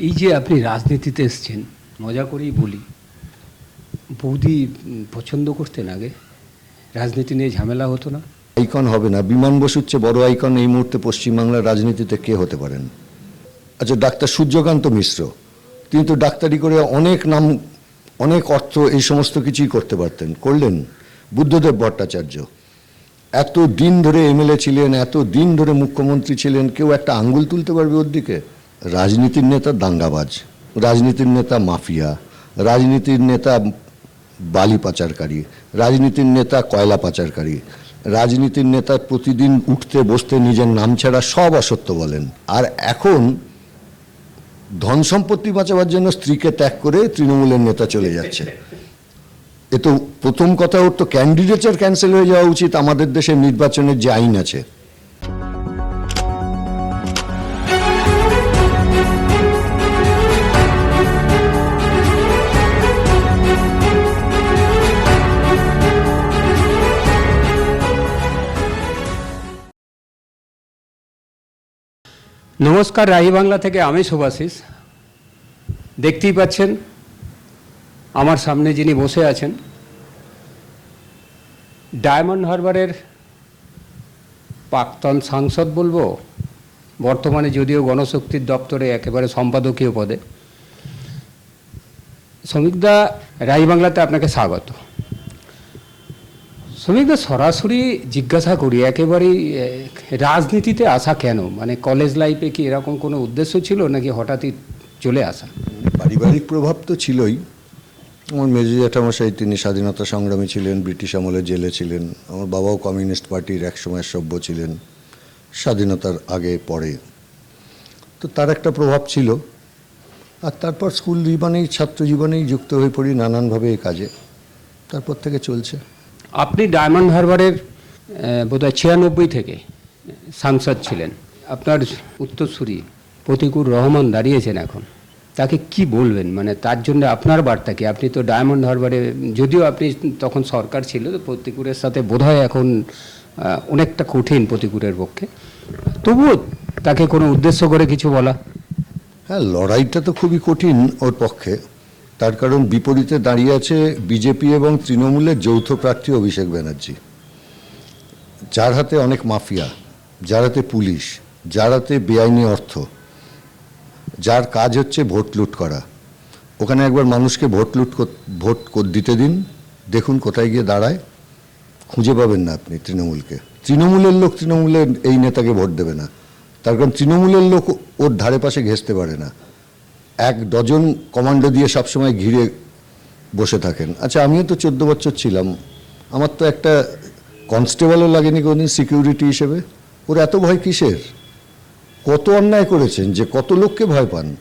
এই যে আপনি রাজনীতিতে এসছেন, মজা করেই বলি। বৌদি পছন্দ করতেন আগে। রাজনীতি নিয়ে ঝামেলা হতো না। আইকন হবে না। বিমান বসুর চেয়ে বড় আইকন এই মুহূর্তে পশ্চিমবাংলার রাজনীতিতে কে হতে পারেন? আচ্ছা ডাক্তার সূর্যকান্ত মিশ্র। তিনি তো ডাক্তারি করে অনেক নাম, অনেক অর্থ এই সমস্ত কিছুই করতে পারতেন। করলেন বুদ্ধদেব ভট্টাচার্য। এত দিন ধরে এমএলএ ছিলেন, এত দিন ধরে মুখ্যমন্ত্রী ছিলেন, কেউ একটা আঙ্গুল তুলতে পারবে ওর দিকে? রাজনীতির নেতা দাঙ্গাবাজ, রাজনীতির নেতা মাফিয়া, রাজনীতির নেতা বালি পাচারকারী, রাজনীতির নেতা কয়লা পাচারকারী, রাজনীতির নেতা প্রতিদিন উঠতে, বসতে, নিজের নাম ছাড়া সব অসত্য বলেন। আর এখন ধন সম্পত্তি বাঁচাবার জন্য স্ত্রীকে ত্যাগ করে তৃণমূলের নেতা চলে যাচ্ছে। এ তো প্রথম কথা, ওর তো ক্যান্ডিডেচার ক্যান্সেল হয়ে যাওয়া উচিত। আমাদের দেশের নির্বাচনের যে আইন আছে নমস্কার, রাহি বাংলা থেকে আমি শুভাশিস। দেখতেই পাচ্ছেন, আমার সামনে যিনি বসে আছেন, ডায়মন্ড হারবারের প্রাক্তন সাংসদ বলব, বর্তমানে যদিও গণশক্তির দপ্তরে একেবারে সম্পাদকীয় পদে। শ্রমিকদা রাই বাংলাতে আপনাকে স্বাগত। শ্রমিকদা সরাসরি জিজ্ঞাসা করি একেবারেই রাজনীতিতে আসা কেন? মানে কলেজ লাইফে কি এরকম কোনো উদ্দেশ্য ছিল নাকি হঠাৎই চলে আসা? পারিবারিক প্রভাব তো ছিলই। আমার মেজো জ্যাঠামশাই তিনি স্বাধীনতা সংগ্রামী ছিলেন, ব্রিটিশ আমলে জেলে ছিলেন। আমার বাবাও কমিউনিস্ট পার্টির একসময় সভ্য ছিলেন, স্বাধীনতার আগে, পরে। তো তার একটা প্রভাব ছিল। আর তারপর স্কুল জীবনেই, ছাত্র জীবনেই যুক্ত হয়ে পড়ি নানানভাবে এই কাজে। তারপর থেকে চলছে। আপনি ডায়মন্ড হারবারের বোধ হয় ছিয়ানব্বই থেকে সাংসদ ছিলেন। আপনার উত্তরসূরি প্রতিকুর রহমান দাঁড়িয়েছেন এখন। তাকে কি বলবেন? মানে তার জন্য আপনার বার্তা কি? আপনি তো ডায়মন্ড হারবারে, যদিও আপনি তখন সরকার ছিল, তো প্রতিকুরের সাথে বোধহয় এখন অনেকটা কঠিন প্রতিকুরের পক্ষে। তবুও তাকে কোনো উদ্দেশ্য করে কিছু বলা? হ্যাঁ লড়াইটা তো খুবই কঠিন ওর পক্ষে। তার কারণ বিপরীতে দাঁড়িয়ে আছে বিজেপি এবং তৃণমূলের যৌথ প্রার্থী অভিষেক ব্যানার্জি। যার হাতে অনেক মাফিয়া, যার হাতে পুলিশ, যার হাতে বেআইনি অর্থ, যার কাজ হচ্ছে ভোট লুট করা। ওখানে একবার মানুষকে ভোট লুট ভোট দিতে দিন, দেখুন কোথায় গিয়ে দাঁড়ায়। খুঁজে পাবেন না আপনি তৃণমূলকে। তৃণমূলের লোক তৃণমূলের এই নেতাকে ভোট দেবে না। তার কারণ তৃণমূলের লোক ওর ধারে পাশে ঘেঁচতে পারে না। এক ডজন কমান্ডো দিয়ে সবসময় ঘিরে বসে থাকেন। আচ্ছা আমিও তো চোদ্দ বছর ছিলাম। আমার তো একটা কনস্টেবলও লাগেনি কোনোদিন সিকিউরিটি হিসেবে। ওর এত ভয় কিসের? কত অন্যায় করেছেন যে কত লোককে ভয় পান?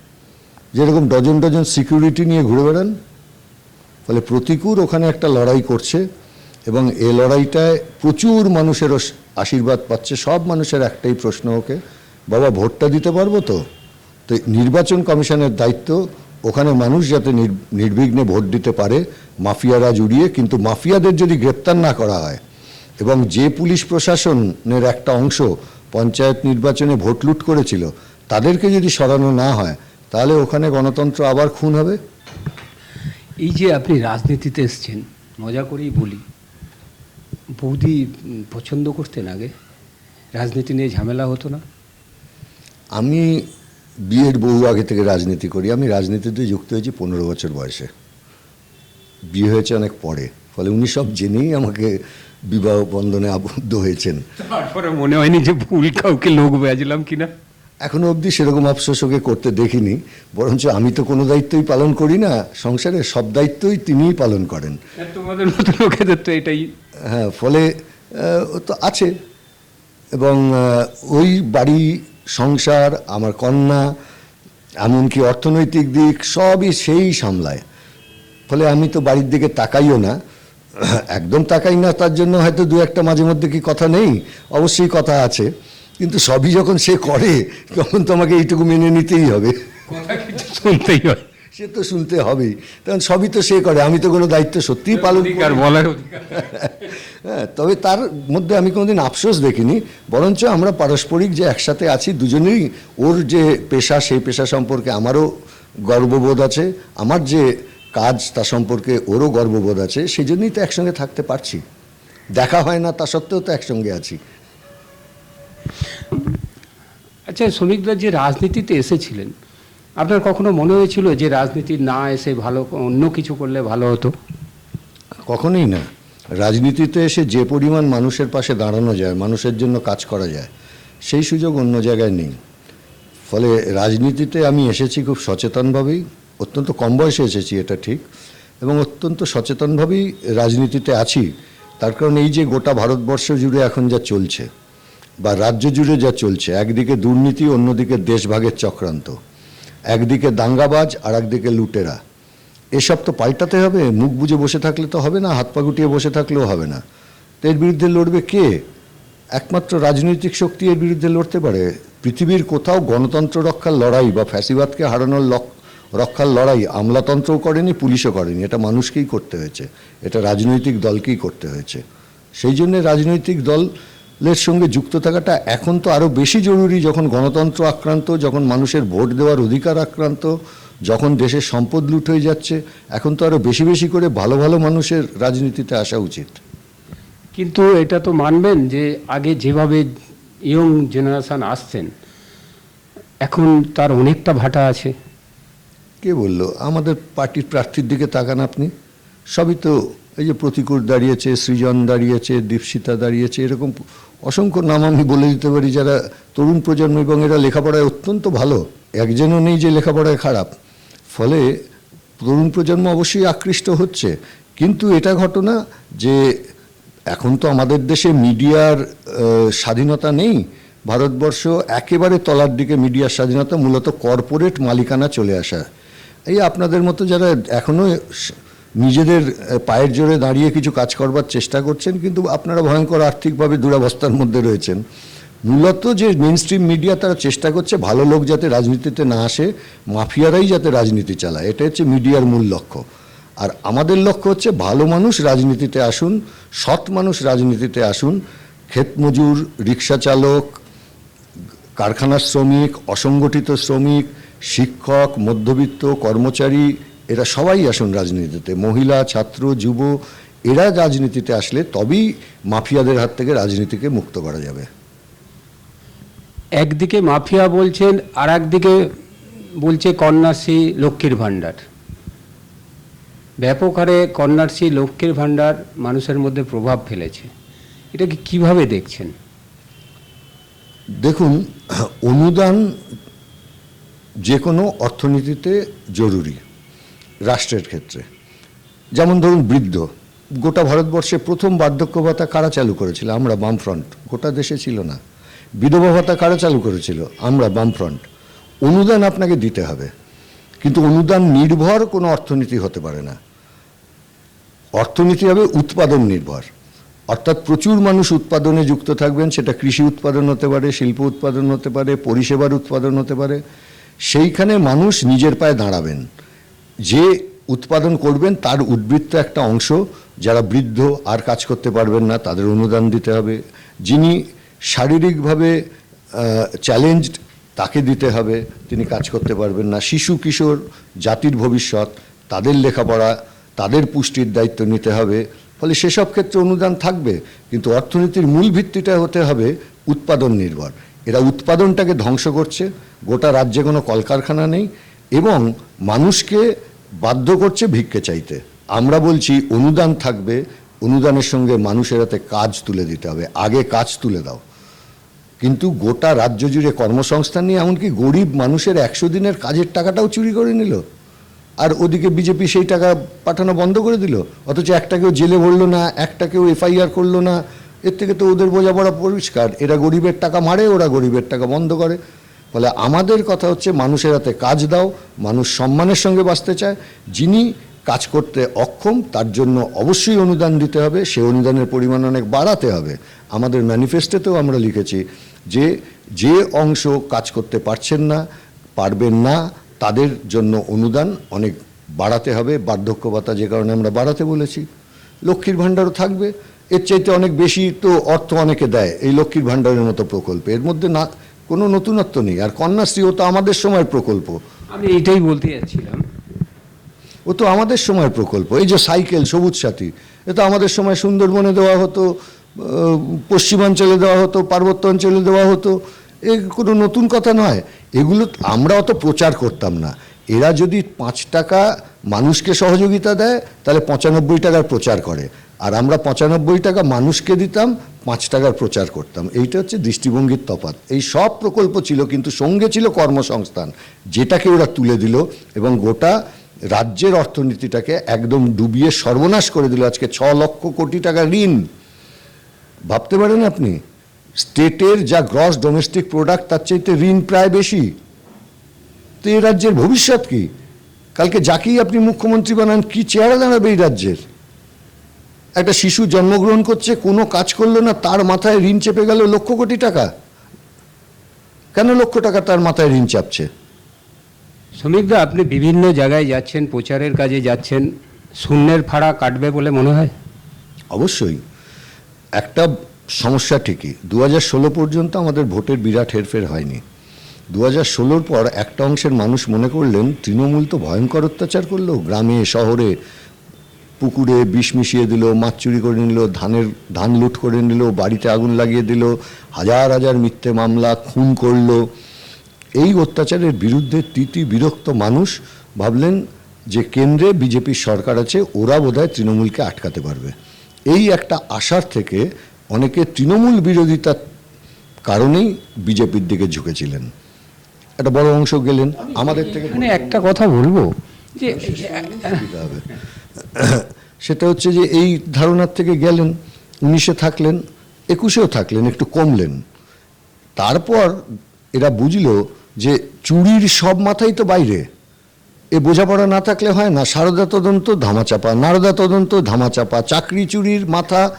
যেরকম ডজন ডজন সিকিউরিটি নিয়ে ঘুরে বেড়ান? ফলে প্রতিকূর ওখানে একটা লড়াই করছে এবং এ লড়াইটায় প্রচুর মানুষের আশীর্বাদ পাচ্ছে। সব মানুষের একটাই প্রশ্ন ওকে, বাবা, ভোটটা দিতে পারব তো? তো নির্বাচন কমিশনের দায়িত্ব ওখানে মানুষ যাতে নির- নির্বিঘ্নে ভোট দিতে পারে মাফিয়ারা জুড়িয়ে কিন্তু মাফিয়াদের যদি গ্রেপ্তার না করা হয় এবং যে পুলিশ প্রশাসনের একটা অংশ পঞ্চায়েত নির্বাচনে ভোট লুট করেছিল তাদেরকে যদি সরানো না হয় তাহলে ওখানে গণতন্ত্র আবার খুন হবে? এই যে আপনি রাজনীতিতে এসছেন মজা করেই বলি। বৌদি পছন্দ করতেন আগে। রাজনীতি নিয়ে ঝামেলা হতো না। আমি বিয়ের বহু আগে থেকে রাজনীতি করি। আমি রাজনীতিতে যুক্ত হয়েছি পনেরো বছর বয়সে। বিয়ে হয়েছে অনেক পরে। ফলে উনি সব জেনেই আমাকে বিবাহ বন্ধনে আবদ্ধ হয়েছেন। তারপরে মনে হয়নি যে ভুল কাউকে লোক বেজলাম কিনা। এখনও অবধি সেরকম আফসোস ওকে করতে দেখিনি। বরঞ্চ আমি তো কোনো দায়িত্বই পালন করি না। সংসারে সব দায়িত্বই তিনিই পালন করেন। তোমাদের মতো লোকেদের তো এটাই হ্যাঁ ফলে ও তো আছে। এবং ওই বাড়ি সংসার আমার কন্যা এমনকি অর্থনৈতিক দিক সবই সেই সামলায়। ফলে আমি তো বাড়ির দিকে তাকাইও না। একদম তাকাই না তার জন্য হয়তো দু একটা মাঝে মধ্যে কি কথা নেই? অবশ্যই কথা আছে। কিন্তু সবই যখন সে করে তখন তোমাকে এইটুকু মেনে নিতেই হবে। শুনতেই হয়? সে তো শুনতে হবেই। কারণ সবই তো সে করে আমি তো কোনো দায়িত্ব সত্যিই পালন বলার হ্যাঁ তবে তার মধ্যে আমি কোনোদিন আফসোস দেখিনি বরঞ্চ আমরা পারস্পরিক যে একসাথে আছি দুজনেই ওর যে পেশা সেই পেশা সম্পর্কে আমারও গর্ববোধ আছে আমার যে কাজ তা সম্পর্কে ওরও গর্ববোধ আছে সেই জন্যই তো একসঙ্গে থাকতে পারছি। দেখা হয় না তা সত্ত্বেও তো একসঙ্গে আছি। আচ্ছা শ্রমিকরা যে রাজনীতিতে এসেছিলেন আপনার কখনো মনে হয়েছিল যে রাজনীতি না এসে ভালো অন্য কিছু করলে ভালো হতো? কখনোই না। রাজনীতিতে এসে যে পরিমাণ মানুষের পাশে দাঁড়ানো যায়, মানুষের জন্য কাজ করা যায়, সেই সুযোগ অন্য জায়গায় নেই। ফলে রাজনীতিতে আমি এসেছি খুব সচেতনভাবেই, অত্যন্ত কম বয়সে এসেছি এটা ঠিক, এবং অত্যন্ত সচেতনভাবেই রাজনীতিতে আছি। তার কারণ এই যে গোটা ভারতবর্ষ জুড়ে এখন যা চলছে, বা রাজ্য জুড়ে যা চলছে, একদিকে দুর্নীতি, অন্যদিকে দেশভাগের চক্রান্ত। একদিকে দাঙ্গাবাজ আর একদিকে লুটেরা। এসব তো পাল্টাতে হবে, মুখ বুজে বসে থাকলে তো হবে না, হাত পা গুটিয়ে বসে থাকলেও হবে না। তো এর বিরুদ্ধে লড়বে কে? একমাত্র রাজনৈতিক শক্তি এর বিরুদ্ধে লড়তে পারে। পৃথিবীর কোথাও গণতন্ত্র রক্ষার লড়াই বা ফ্যাসিবাদকে হারানোর রক্ষার লড়াই আমলাতন্ত্রও করেনি, পুলিশও করেনি। এটা মানুষকেই করতে হয়েছে। এটা রাজনৈতিক দলকেই করতে হয়েছে। সেই জন্য রাজনৈতিক দলের সঙ্গে যুক্ত থাকাটা এখন তো আরও বেশি জরুরি, যখন গণতন্ত্র আক্রান্ত, যখন মানুষের ভোট দেওয়ার অধিকার আক্রান্ত যখন দেশের সম্পদ লুট হয়ে যাচ্ছে এখন তো আরও বেশি বেশি করে ভালো ভালো মানুষের রাজনীতিতে আসা উচিত। কিন্তু এটা তো মানবেন যে আগে যেভাবে ইয়ং জেনারেশন আসছেন এখন তার অনেকটা ভাটা আছে। কে বলল? আমাদের পার্টির প্রার্থীর দিকে তাকান আপনি। সবই তো এই যে প্রতিকূল দাঁড়িয়েছে সৃজন দাঁড়িয়েছে দীপশিতা দাঁড়িয়েছে এরকম অসংখ্য নাম আমি বলে দিতে পারি যারা তরুণ প্রজন্ম এবং এরা লেখাপড়ায় অত্যন্ত ভালো। একজনও নেই যে লেখাপড়ায় খারাপ। ফলে তরুণ প্রজন্ম অবশ্যই আকৃষ্ট হচ্ছে। কিন্তু এটা ঘটনা যে এখন তো আমাদের দেশে মিডিয়ার স্বাধীনতা নেই, ভারতবর্ষ একেবারে তলার দিকে মিডিয়ার স্বাধীনতা, মূলত কর্পোরেট মালিকানা চলে আসা। এই আপনাদের মতো যারা এখনও নিজেদের পায়ের জোরে দাঁড়িয়ে কিছু কাজ করবার চেষ্টা করছেন, কিন্তু আপনারা ভয়ঙ্কর আর্থিকভাবে দুরাবস্থার মধ্যে রয়েছেন। মূলত যে মেন স্ট্রিম মিডিয়া তারা চেষ্টা করছে, ভালো লোক যাতে রাজনীতিতে না আসে, মাফিয়ারাই যাতে রাজনীতি চালায় এটা হচ্ছে মিডিয়ার মূল লক্ষ্য। আর আমাদের লক্ষ্য হচ্ছে ভালো মানুষ রাজনীতিতে আসুন, সৎ মানুষ রাজনীতিতে আসুন, ক্ষেত মজুর, রিক্সা চালক, কারখানার শ্রমিক, অসংগঠিত শ্রমিক, শিক্ষক, মধ্যবিত্ত, কর্মচারী, এরা সবাই আসুন রাজনীতিতে, মহিলা, ছাত্র, যুব, এরা রাজনীতিতে আসলে তবেই মাফিয়াদের হাত থেকে রাজনীতিকে মুক্ত করা যাবে। একদিকে মাফিয়া বলছেন আর একদিকে বলছে কন্যাশ্রী লক্ষ্মীর ভাণ্ডার। ব্যাপক হারে কন্যাশ্রী লক্ষ্মীর ভাণ্ডার মানুষের মধ্যে প্রভাব ফেলেছে। এটাকে কীভাবে দেখছেন? দেখুন, অনুদান যে কোনো অর্থনীতিতে জরুরি, রাষ্ট্রের ক্ষেত্রে। যেমন ধরুন বৃদ্ধ, গোটা ভারতবর্ষে প্রথম বার্ধক্য ভাতা কারা চালু করেছিল? আমরা বামফ্রন্ট, গোটা দেশে ছিল না। বিধবা ভাতা কারা চালু করেছিল? আমরা বামফ্রন্ট। অনুদান আপনাকে দিতে হবে। কিন্তু অনুদান নির্ভর কোনো অর্থনীতি হতে পারে না। অর্থনীতি হবে উৎপাদন নির্ভর। অর্থাৎ প্রচুর মানুষ উৎপাদনে যুক্ত থাকবেন, সেটা কৃষি উৎপাদন হতে পারে, শিল্প উৎপাদন হতে পারে, পরিষেবার উৎপাদন হতে পারে। সেইখানে মানুষ নিজের পায়ে দাঁড়াবেন। যে উৎপাদন করবেন, তার উদ্বৃত্ত একটা অংশ, যারা বৃদ্ধ আর কাজ করতে পারবেন না, তাদের অনুদান দিতে হবে। যিনি শারীরিকভাবে চ্যালেঞ্জড তাকে দিতে হবে, তিনি কাজ করতে পারবেন না। শিশু, কিশোর জাতির ভবিষ্যৎ, তাদের লেখাপড়া, তাদের পুষ্টির দায়িত্ব নিতে হবে। ফলে সেসব ক্ষেত্রে অনুদান থাকবে, কিন্তু অর্থনীতির মূল ভিত্তিটা হতে হবে উৎপাদন নির্ভর। এরা উৎপাদনটাকে ধ্বংস করছে, গোটা রাজ্যে কোনো কলকারখানা নেই, এবং মানুষকে বাধ্য করছে ভিক্ষে চাইতে। আমরা বলছি অনুদান থাকবে, অনুদানের সঙ্গে মানুষের হাতে কাজ তুলে দিতে হবে। আগে কাজ তুলে দাও। কিন্তু গোটা রাজ্য জুড়ে কর্মসংস্থান নিয়ে, এমনকি গরিব মানুষের একশো দিনের কাজের টাকাটাও চুরি করে নিল। আর ওদিকে বিজেপি সেই টাকা পাঠানো বন্ধ করে দিল। অথচ একটাকেও জেলে ভরলো না, একটা একটাকেও এফআইআর করল না। এর থেকে তো ওদের বোঝাপড়া পরিষ্কার। এরা গরিবের টাকা মারে, ওরা গরিবের টাকা বন্ধ করে। ফলে আমাদের কথা হচ্ছে, মানুষের হাতে কাজ দাও, মানুষ সম্মানের সঙ্গে বাঁচতে চায়। যিনি কাজ করতে অক্ষম, তার জন্য অবশ্যই অনুদান দিতে হবে। সে অনুদানের পরিমাণ অনেক বাড়াতে হবে। আমাদের ম্যানিফেস্টোতেও আমরা লিখেছি যে যে অংশ কাজ করতে পারছেন না পারবেন না তাদের জন্য অনুদান অনেক বাড়াতে হবে বার্ধক্য ভাতা যে কারণে আমরা বাড়াতে বলেছি। লক্ষ্মীর ভাণ্ডারও থাকবে এর চাইতে অনেক বেশি তো অর্থ অনেকে দেয় এই লক্ষ্মীর ভাণ্ডারের মতো প্রকল্পে। এর মধ্যে না কোনো নতুনত্ব নেই আর কন্যাশ্রী ও তো আমাদের সময়ের প্রকল্প। আমি এইটাই বলতে যাচ্ছিলাম। ও তো আমাদের সময়ের প্রকল্প এই যে সাইকেল সবুজ সাথী এ তো আমাদের সময় সুন্দরবনে দেওয়া হতো পশ্চিমাঞ্চলে দেওয়া হতো পার্বত্য অঞ্চলে দেওয়া হতো। এ কোনো নতুন কথা নয়। এগুলো আমরা অত প্রচার করতাম না। এরা যদি পাঁচ টাকা মানুষকে সহযোগিতা দেয়, তাহলে পঁচানব্বই টাকার প্রচার করে। আর আমরা পঁচানব্বই টাকা মানুষকে দিতাম, পাঁচ টাকার প্রচার করতাম। এইটা হচ্ছে দৃষ্টিভঙ্গির তফাৎ। এই সব প্রকল্প ছিল, কিন্তু সঙ্গে ছিল কর্মসংস্থান, যেটাকে ওরা তুলে দিল এবং গোটা রাজ্যের অর্থনীতিটাকে একদম ডুবিয়ে সর্বনাশ করে দিল। আজকে ছ লক্ষ কোটি টাকা ঋণ ভাবতে পারেন আপনি স্টেটের যা গ্রস ডোমেস্টিক প্রোডাক্ট তার চাইতে ঋণ প্রায় বেশি। তো এই রাজ্যের ভবিষ্যৎ কি? কালকে যাকেই আপনি মুখ্যমন্ত্রী বানান কি চেহারা দাঁড়াবে এই রাজ্যের? একটা শিশু জন্মগ্রহণ করছে কোনো কাজ করল না তার মাথায় ঋণ চেপে গেল লক্ষ কোটি টাকা। কেন লক্ষ টাকা তার মাথায় ঋণ চাপছে? শ্রমিকদা আপনি বিভিন্ন জায়গায় যাচ্ছেন প্রচারের কাজে যাচ্ছেন শূন্যের ফাড়া কাটবে বলে মনে হয়? অবশ্যই। একটা সমস্যা ঠিকই। দু ষোলো পর্যন্ত আমাদের ভোটের বিরাট হেরফের হয়নি। দু হাজার ষোলোর পর একটা অংশের মানুষ মনে করলেন, তৃণমূল তো ভয়ঙ্কর অত্যাচার করল। গ্রামে, শহরে পুকুরে বিষ মিশিয়ে দিল, মাছ চুরি করে নিল, ধানের, ধান লুট করে নিল, বাড়িতে আগুন লাগিয়ে দিল, হাজার হাজার মিথ্যে মামলা, খুন করল। এই অত্যাচারের বিরুদ্ধে তৃতীয় বিরক্ত মানুষ ভাবলেন যে কেন্দ্রে বিজেপির সরকার আছে, ওরা বোধহয় তৃণমূলকে আটকাতে পারবে। এই একটা আশার থেকে অনেকে তৃণমূল বিরোধিতার কারণেই বিজেপির দিকে ঝুঁকেছিলেন। একটা বড় অংশ গেলেন আমাদের থেকে এখানে একটা কথা বলব যে সেটা হচ্ছে যে এই ধারণার থেকে গেলেন উনিশে থাকলেন একুশেও থাকলেন একটু কমলেন। তারপর এরা বুঝলো যে চুরির সব মাথাই তো বাইরে। এ বোঝাপড়া না থাকলে হয় না। সারদা তদন্ত, ধামাচাপা। নারদা তদন্ত, ধামাচাপা। চাকরি চুরির মাথা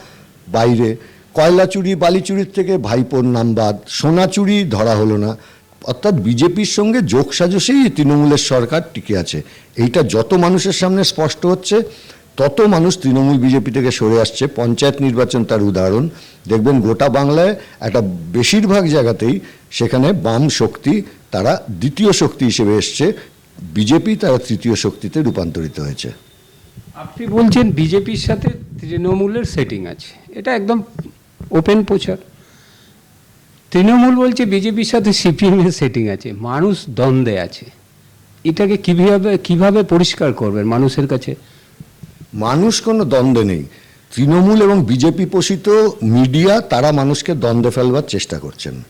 বাইরে। কয়লা চুরি, বালি চুরির থেকে ভাইপোর নাম বাদ। সোনা চুরি ধরা হলো না। অর্থাৎ বিজেপির সঙ্গে যোগ সাজসেই তৃণমূলের সরকার টিকে আছে। এইটা যত মানুষের সামনে স্পষ্ট হচ্ছে, তত মানুষ তৃণমূল বিজেপি থেকে সরে আসছে। পঞ্চায়েত নির্বাচন তার উদাহরণ। দেখবেন গোটা বাংলায় একটা বেশিরভাগ জায়গাতেই সেখানে বাম শক্তি, তারা দ্বিতীয় শক্তি হিসেবে এসছে। বিজেপি তারা তৃতীয় শক্তিতে রূপান্তরিত হয়েছে। আপনি বলছেন বিজেপির সাথে তৃণমূলের সেটিং আছে। এটা একদম ওপেন প্রচার। তৃণমূল বলছে বিজেপির সাথে সিপিএম এর সেটিং আছে মানুষ দ্বন্দ্বে আছে। এটাকে কীভাবে কীভাবে পরিষ্কার করবেন মানুষের কাছে? মানুষ কোনো দ্বন্দ্বে নেই। তৃণমূল এবং বিজেপি পোষিত মিডিয়া তারা মানুষকে দ্বন্দ্বে ফেলবার চেষ্টা করছেন।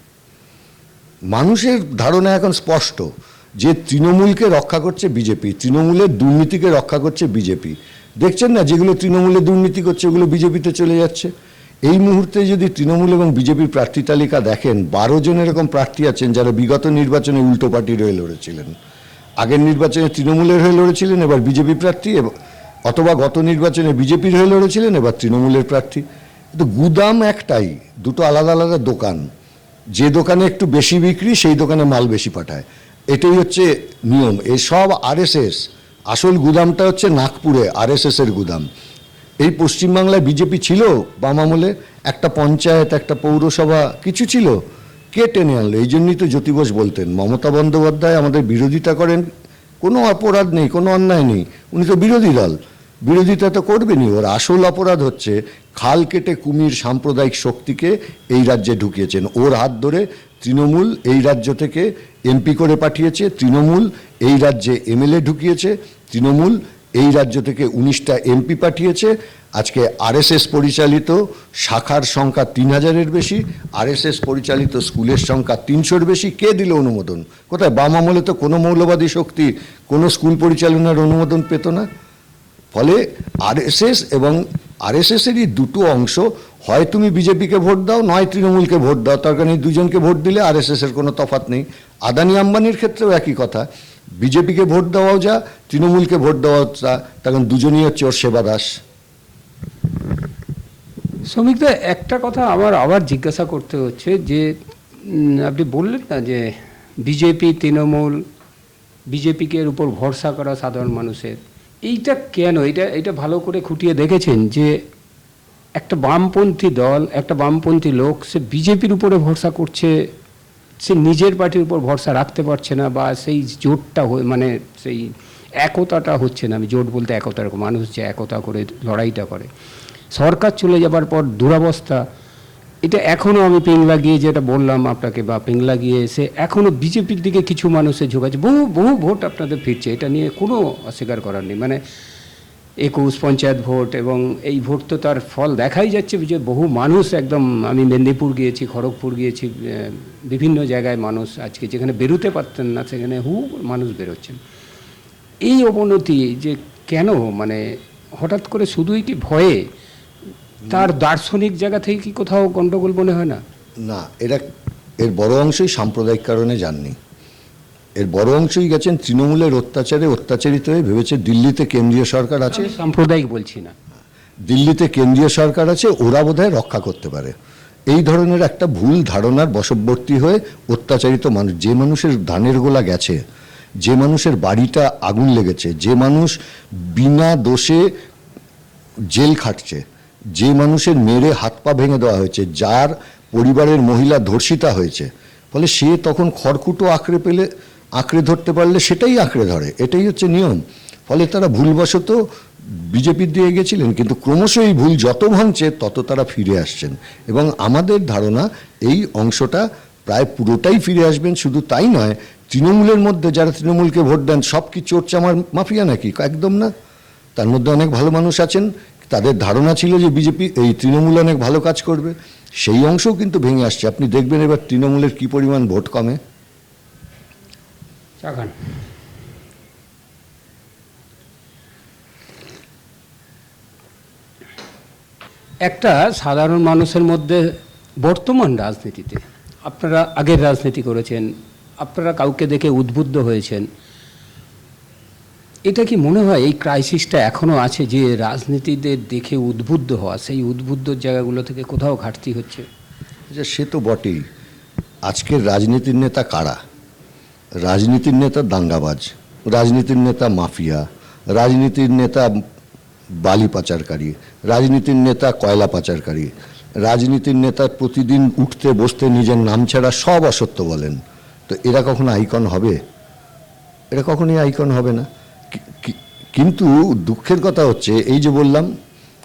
মানুষের ধারণা এখন স্পষ্ট। যে তৃণমূলকে রক্ষা করছে বিজেপি, তৃণমূলের দুর্নীতিকে রক্ষা করছে বিজেপি। দেখছেন না যেগুলো তৃণমূলে দুর্নীতি করছে, ওগুলো বিজেপিতে চলে যাচ্ছে? এই মুহূর্তে যদি তৃণমূল এবং বিজেপির প্রার্থী তালিকা দেখেন, বারো জন এরকম প্রার্থী আছেন যারা বিগত নির্বাচনে উল্টো পার্টির হয়ে লড়েছিলেন। আগের নির্বাচনে তৃণমূলের হয়ে লড়েছিলেন, এবার বিজেপি প্রার্থী, এবং অথবা গত নির্বাচনে বিজেপির হয়ে লড়েছিলেন, এবার তৃণমূলের প্রার্থী। কিন্তু গুদাম একটাই, দুটো আলাদা আলাদা দোকান। যে দোকানে একটু বেশি বিক্রি, সেই দোকানে মাল বেশি পাঠায়। এটাই হচ্ছে নিয়ম। এই সব আরএসএস, আসল গুদামটা হচ্ছে নাগপুরে, আরএসএস এর গুদাম। এই পশ্চিমবাংলায় বিজেপি ছিল বাম আমলে, একটা পঞ্চায়েত, একটা পৌরসভা, কিছু ছিল, কে টেনে আনলো? এই জন্যই তো জ্যোতি বোস বলতেন, মমতা বন্দ্যোপাধ্যায় আমাদের বিরোধিতা করেন, কোনো অপরাধ নেই, কোনো অন্যায় নেই, উনি তো বিরোধী দল। বিরোধিতা তো করবেনই, ওর আসল অপরাধ হচ্ছে, খাল কেটে কুমির সাম্প্রদায়িক শক্তিকে এই রাজ্যে ঢুকিয়েছেন, ওর হাত ধরে তৃণমূল এই রাজ্য থেকে এমপি করে পাঠিয়েছে, তৃণমূল এই রাজ্যে এমএলএ ঢুকিয়েছে, তৃণমূল এই রাজ্য থেকে উনিশটা এমপি পাঠিয়েছে। আজকে আরএসএস পরিচালিত, শাখার সংখ্যা তিন হাজারের বেশি, আরএসএস পরিচালিত স্কুলের সংখ্যা তিনশোর বেশি। কে দিল অনুমোদন? কোথায়? বাম আমলে তো কোনো মৌলবাদী শক্তি, কোনো স্কুল পরিচালনার অনুমোদন পেত না। ফলে আরএসএস এবং আরএসএসেরই দুটো অংশ। হয় তুমি বিজেপিকে ভোট দাও, নয় তৃণমূলকে ভোট দাও। তার কারণে দুজনকে ভোট দিলে আরএসএস এর কোনো তফাৎ নেই। আদানি আম্বানির ক্ষেত্রেও একই কথা। বিজেপিকে ভোট দেওয়াও যা, তৃণমূলকে ভোট দেওয়াও যা তখন দুজনই হচ্ছে ওর সেবা দাস। শ্রমিকদা একটা কথা আমার আবার জিজ্ঞাসা করতে হচ্ছে যে আপনি বললেন না যে বিজেপি, তৃণমূল, বিজেপিকে এর উপর ভরসা করা সাধারণ মানুষের। এইটা কেন? এটা এটা ভালো করে খুঁটিয়ে দেখেছেন যে একটা বামপন্থী দল, একটা বামপন্থী লোক, সে বিজেপির উপরে ভরসা করছে, সে নিজের পার্টির উপর ভরসা রাখতে পারছে না বা সেই জোটটা মানে সেই একতাটা হচ্ছে না, আমি জোট বলতে একতা এরকম, মানুষ যে একতা করে, লড়াইটা করে। সরকার চলে যাবার পর দুরাবস্থা এটা এখনও আমি পিংলা গিয়ে যেটা বললাম আপনাকে, বা পিংলা গিয়ে এসে এখনও বিজেপির দিকে কিছু মানুষের ঝোঁকাচ্ছে বহু বহু ভোট আপনাদের ফিরছে, এটা নিয়ে কোনো অস্বীকার করার নেই। মানে একুশ পঞ্চায়েত ভোট এবং এই ভোট তো তার ফল দেখাই যাচ্ছে যে বহু মানুষ একদম, আমি মেদিনীপুর গিয়েছি, খড়গপুর গিয়েছি বিভিন্ন জায়গায় মানুষ আজকে যেখানে বেরোতে পারতেন না, সেখানে হু, মানুষ বেরোচ্ছেন। এই অবনতি যে কেন মানে হঠাৎ করে শুধুই কি ভয়ে তার দার্শনিক জায়গা থেকে কি কোথাও গন্ডগোল মনে হয় না? না এরা এর বড় অংশই সাম্প্রদায়িক কারণে যাননি। এর বড় অংশই গেছেন তৃণমূলের অত্যাচারে অত্যাচারিত হয়ে ভেবেছে দিল্লিতে কেন্দ্রীয় সরকার আছে। সাম্প্রদায়িক বলছি না। দিল্লিতে কেন্দ্রীয় সরকার আছে ওরা বোধহয় রক্ষা করতে পারে। এই ধরনের একটা ভুল ধারণার বশবর্তী হয়ে অত্যাচারিত মানুষ যে মানুষের ধানের গোলা গেছে যে মানুষের বাড়িটা আগুন লেগেছে যে মানুষ বিনা দোষে জেল খাটছে যে মানুষের মেরে হাত পা ভেঙে দেওয়া হয়েছে, যার পরিবারের মহিলা ধর্ষিতা হয়েছে, ফলে সে তখন খড়কুটো আঁকড়ে পেলে, আঁকড়ে ধরতে পারলে সেটাই আঁকড়ে ধরে, এটাই হচ্ছে নিয়ম। ফলে তারা ভুলবশত বিজেপির দিয়ে গেছিলেন কিন্তু ক্রমশ এই ভুল যত ভাঙছে, তত তারা ফিরে আসছেন। এবং আমাদের ধারণা, এই অংশটা প্রায় পুরোটাই ফিরে আসবেন, শুধু তাই নয়, তৃণমূলের মধ্যে যারা তৃণমূলকে ভোট দেন, সব কি চোর চামার মাফিয়া নাকি? একদম না। তার মধ্যে অনেক ভালো মানুষ আছেন তাদের ধারণা ছিল যে বিজেপি এই তৃণমূল অনেক ভালো কাজ করবে। সেই অংশও কিন্তু ভেঙে আসছে। আপনি দেখবেন এবার তৃণমূলের কি পরিমাণ ভোট কমে। একটা সাধারণ মানুষের মধ্যে বর্তমান রাজনীতিতে আপনারা আগের রাজনীতি করেছেন আপনারা কাউকে দেখে উদ্বুদ্ধ হয়েছেন এটা কি মনে হয় এই ক্রাইসিসটা এখনও আছে যে রাজনীতিদের দেখে উদ্বুদ্ধ হওয়া? সেই উদ্বুদ্ধ জায়গাগুলো থেকে কোথাও ঘাটতি হচ্ছে? যে সে তো বটেই। আজকের রাজনীতির নেতা কারা? রাজনীতির নেতা দাঙ্গাবাজ, রাজনীতির নেতা মাফিয়া, রাজনীতির নেতা বালি পাচারকারী, রাজনীতির নেতা কয়লা পাচারকারী, রাজনীতির নেতা প্রতিদিন উঠতে, বসতে, নিজের নাম ছাড়া সব অসত্য বলেন। তো এরা কখনো আইকন হবে? এটা কখনোই আইকন হবে না। কিন্তু দুঃখের কথা হচ্ছে, এই যে বললাম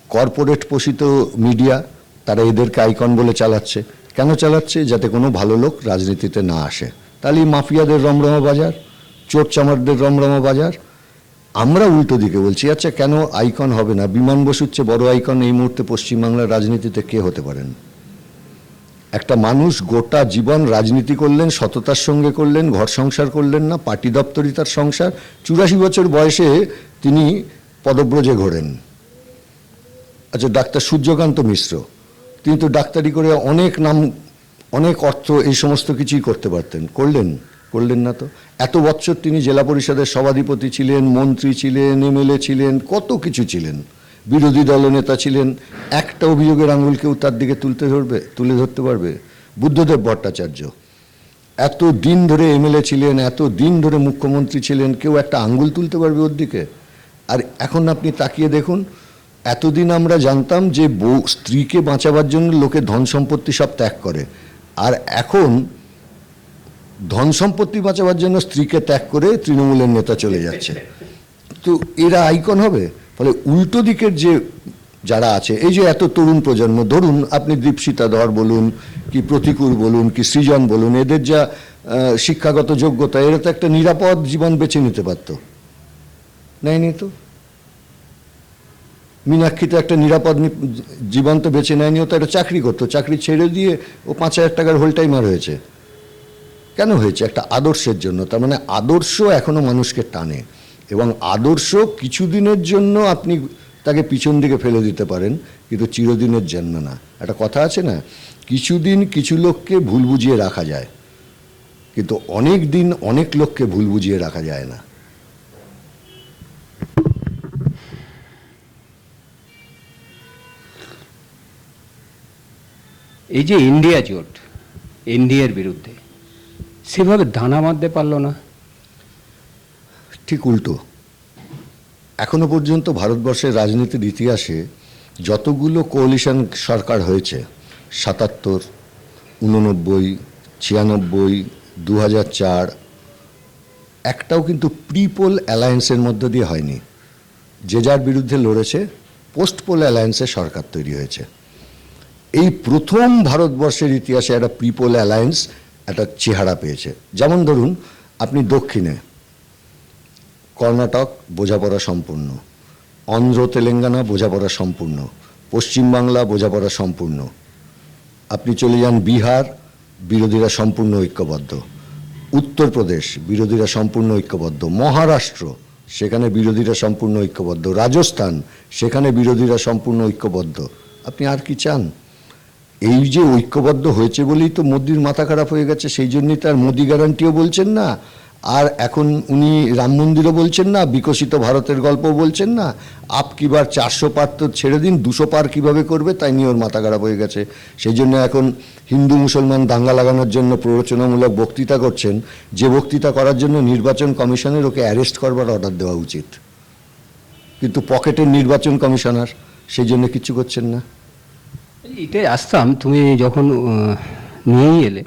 কর্পোরেট পোষিত মিডিয়া তারা এদেরকে আইকন বলে চালাচ্ছে। কেন চালাচ্ছে? যাতে কোনো ভালো লোক রাজনীতিতে না আসে। তাহলে মাফিয়াদের রমরমা বাজার, চোর চামারদের রমরমা বাজার, আমরা উল্টো দিকে বলছি আচ্ছা কেন আইকন হবে না? বিমান বসুর চেয়ে বড় আইকন এই মুহূর্তে পশ্চিমবাংলার রাজনীতিতে কে হতে পারেন? একটা মানুষ গোটা জীবন রাজনীতি করলেন, সততার সঙ্গে করলেন, ঘর সংসার করলেন না, পার্টি দপ্তরই তার সংসার। চুরাশি বছর বয়সে তিনি পদব্রজে ঘোরেন। আচ্ছা ডাক্তার সূর্যকান্ত মিশ্র। তিনি তো ডাক্তারি করে অনেক নাম, অনেক অর্থ এই সমস্ত কিছুই করতে পারতেন। করলেন করলেন না তো? এত বছর তিনি জেলা পরিষদের সভাধিপতি ছিলেন, মন্ত্রী ছিলেন, এমএলএ ছিলেন, কত কিছু ছিলেন। বিরোধী দলনেতা ছিলেন, একটা অভিযোগের আঙুল কেউ তার দিকে তুলতে ধরবে, তুলে ধরতে পারবে? বুদ্ধদেব ভট্টাচার্য। এত দিন ধরে এমএলএ ছিলেন, এত দিন ধরে মুখ্যমন্ত্রী ছিলেন, কেউ একটা আঙ্গুল তুলতে পারবে ওর দিকে? আর এখন আপনি তাকিয়ে দেখুন, এতদিন আমরা জানতাম যে বউ স্ত্রীকে বাঁচাবার জন্য লোকে ধন সম্পত্তি সব ত্যাগ করে। আর এখন ধন সম্পত্তি বাঁচাবার জন্য স্ত্রীকে ত্যাগ করে তৃণমূলের নেতা চলে যাচ্ছে। তো এরা আইকন হবে? ফলে উল্টো দিকের যে যারা আছে, এই যে এত তরুণ প্রজন্ম, ধরুন আপনি দীপশিতা ধর বলুন, কি প্রতিকূল বলুন, কি সৃজন বলুন, এদের যা শিক্ষাগত যোগ্যতা, এরা তো একটা নিরাপদ জীবন বেছে নিতে পারত। নেয়নি তো? মীনাক্ষী তো একটা নিরাপদ জীবন তো বেছে নেয়নি, ও তো একটা চাকরি করতো। চাকরি ছেড়ে দিয়ে ও পাঁচ হাজার টাকার হোল টাইমার হয়েছে। কেন হয়েছে? একটা আদর্শের জন্য। তার মানে আদর্শ এখনও মানুষকে টানে। এবং আদর্শ কিছুদিনের জন্য আপনি তাকে পিছন দিকে ফেলে দিতে পারেন, কিন্তু চিরদিনের জন্য না। একটা কথা আছে না? কিছুদিন কিছু লোককে ভুল বুঝিয়ে রাখা যায়, কিন্তু অনেক দিন অনেক লোককে ভুল বুঝিয়ে রাখা যায় না। এই যে ইন্ডিয়া জোট এনডিএর বিরুদ্ধে, সেভাবে দানা বাঁধতে পারল না। ঠিক উল্টো। এখনও পর্যন্ত ভারতবর্ষের রাজনীতির ইতিহাসে যতগুলো কোয়ালিশন সরকার হয়েছে, সাতাত্তর উননব্বই ছিয়ানব্বই দু চার, একটাও কিন্তু প্রিপোল অ্যালায়েন্সের মধ্য দিয়ে হয়নি। যে যার বিরুদ্ধে লড়েছে পোস্ট পোল অ্যালায়েন্সে সরকার তৈরি হয়েছে। এই প্রথম ভারতবর্ষের ইতিহাসে একটা প্রিপোল অ্যালায়েন্স একটা চেহারা পেয়েছে। যেমন ধরুন, আপনি দক্ষিণে, কর্ণাটক বোঝাপড়া সম্পূর্ণ, অন্ধ্র তেলেঙ্গানা বোঝাপড়া সম্পূর্ণ পশ্চিমবাংলা বোঝাপড়া সম্পূর্ণ, আপনি চলে যান বিহার, বিরোধীরা সম্পূর্ণ ঐক্যবদ্ধ, উত্তরপ্রদেশ, বিরোধীরা সম্পূর্ণ ঐক্যবদ্ধ, মহারাষ্ট্র, সেখানে বিরোধীরা সম্পূর্ণ ঐক্যবদ্ধ, রাজস্থান, সেখানে বিরোধীরা সম্পূর্ণ ঐক্যবদ্ধ। আপনি আর কি চান? এই যে ঐক্যবদ্ধ হয়েছে বলেই তো মোদির মাথা খারাপ হয়ে গেছে, সেই জন্যই তার মোদি গ্যারান্টিও বলছেন না। আর এখন উনি রাম মন্দিরও বলছেন না, বিকশিত ভারতের গল্প বলছেন না। আপ কিবার চারশো পার তো ছেড়ে দিন, দুশো পার কীভাবে করবে তাই নিয়ে ওর মাথা খারাপ হয়ে গেছে। সেই জন্য এখন হিন্দু মুসলমান দাঙ্গা লাগানোর জন্য প্ররোচনামূলক বক্তৃতা করছেন। যে বক্তৃতা করার জন্য নির্বাচন কমিশনের ওকে অ্যারেস্ট করবার অর্ডার দেওয়া উচিত। কিন্তু পকেটের নির্বাচন কমিশনার, সেই জন্য কিছু করছেন না। এটাই আসতাম, তুমি যখন নিয়েই এলে।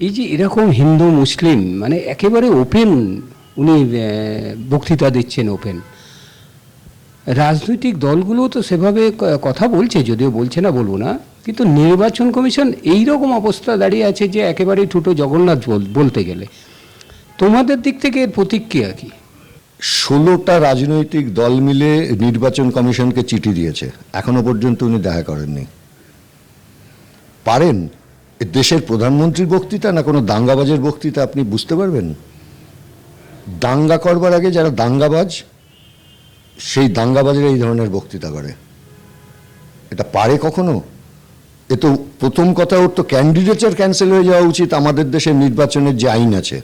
এই যে এরকম হিন্দু, মুসলিম মানে একেবারে ওপেন উনি বক্তৃতা দিচ্ছেন ওপেন রাজনৈতিক দলগুলো তো সেভাবে কথা বলছে, যদিও বলছে না, বলব না। কিন্তু নির্বাচন কমিশন এই রকম অবস্থা দাঁড়িয়ে আছে যে একেবারেই ঠুটো জগন্নাথ বলতে গেলে। তোমাদের দিক থেকে এর প্রতিক্রিয়া কি? ষোলোটা রাজনৈতিক দল মিলে নির্বাচন কমিশনকে চিঠি দিয়েছে। এখনও পর্যন্ত উনি দেখা করেননি। পারেন? দেশের প্রধানমন্ত্রীর বক্তৃতা না কোনো দাঙ্গাবাজের বক্তৃতা আপনি বুঝতে পারবেন? দাঙ্গা করবার আগে যারা দাঙ্গাবাজ, সেই দাঙ্গাবাজেরা এই ধরনের বক্তৃতা করে। এটা পারে কখনো? এ তো প্রথম কথা, ওর তো ক্যান্ডিডেচার ক্যান্সেল হয়ে যাওয়া উচিত। আমাদের দেশের নির্বাচনের যে আইন আছে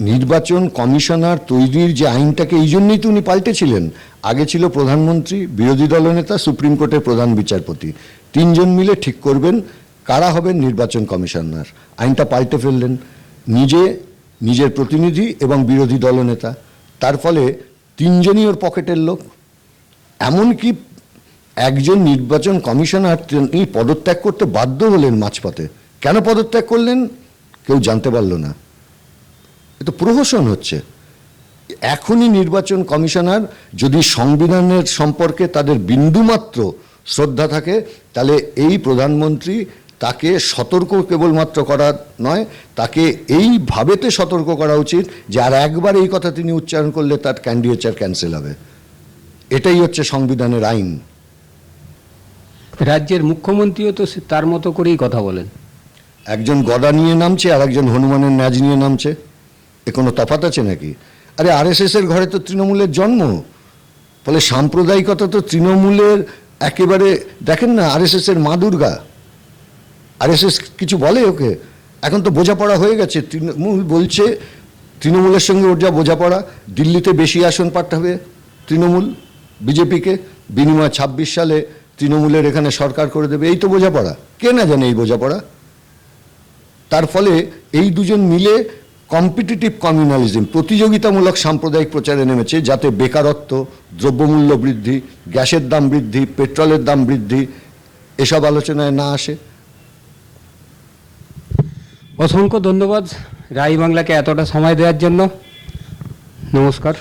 নির্বাচন কমিশনার তৈরির যে আইনটাকে এই জন্যই তো উনি পাল্টেছিলেন। আগে ছিল প্রধানমন্ত্রী, বিরোধী দলনেতা, সুপ্রিম কোর্টের প্রধান বিচারপতি। তিনজন মিলে ঠিক করবেন কারা হবেন নির্বাচন কমিশনার। আইনটা পাল্টে ফেললেন। নিজে, নিজের প্রতিনিধি এবং বিরোধী দলনেতা। তার ফলে তিনজনই ওর পকেটের লোক। এমনকি একজন নির্বাচন কমিশনার তিনি পদত্যাগ করতে বাধ্য হলেন মাঝপথে। কেন পদত্যাগ করলেন? কেউ জানতে পারল না। এ তো প্রহসন হচ্ছে। এখনই নির্বাচন কমিশনার যদি সংবিধানের সম্পর্কে তাদের বিন্দুমাত্র শ্রদ্ধা থাকে তাহলে এই প্রধানমন্ত্রী তাকে সতর্ক কেবলমাত্র করা নয় তাকে এইভাবেতে সতর্ক করা উচিত যে আর একবার এই কথা তিনি উচ্চারণ করলে তার ক্যান্ডিডেচার ক্যান্সেল হবে। এটাই হচ্ছে সংবিধানের আইন। রাজ্যের মুখ্যমন্ত্রীও তো তার মতো করেই কথা বলেন। একজন গদা নিয়ে নামছে আর একজন হনুমানের ন্যাজ নিয়ে নামছে। এ কোনো তফাত আছে নাকি? আরে আরএসএস এর ঘরে তো তৃণমূলের জন্ম। ফলে সাম্প্রদায়িকতা তো তৃণমূলের একেবারে, দেখেন না আরএসএস এর মা দুর্গা। আরএসএস কিছু বলে ওকে? এখন তো বোঝাপড়া হয়ে গেছে। তৃণমূল বলছে, তৃণমূলের সঙ্গে ওর যা বোঝাপড়া, দিল্লিতে বেশি আসন পাঠাবে তৃণমূল, বিজেপিকে। বিনিময় ছাব্বিশ সালে তৃণমূলের এখানে সরকার করে দেবে। এই তো বোঝাপড়া। কে না জানে এই বোঝাপড়া? তার ফলে এই দুজন মিলে কম্পিটিটিভ কমিউনালিজম প্রতিযোগিতামূলক সাম্প্রদায়িক প্রচারে নেমেছে, যাতে বেকারত্ব, দ্রব্যমূল্য বৃদ্ধি, গ্যাসের দাম বৃদ্ধি, পেট্রোলের দাম বৃদ্ধি, এসব আলোচনায় না আসে। অসংখ্য ধন্যবাদ। রাই বাংলাকে এতটা সময় দেওয়ার জন্য। নমস্কার।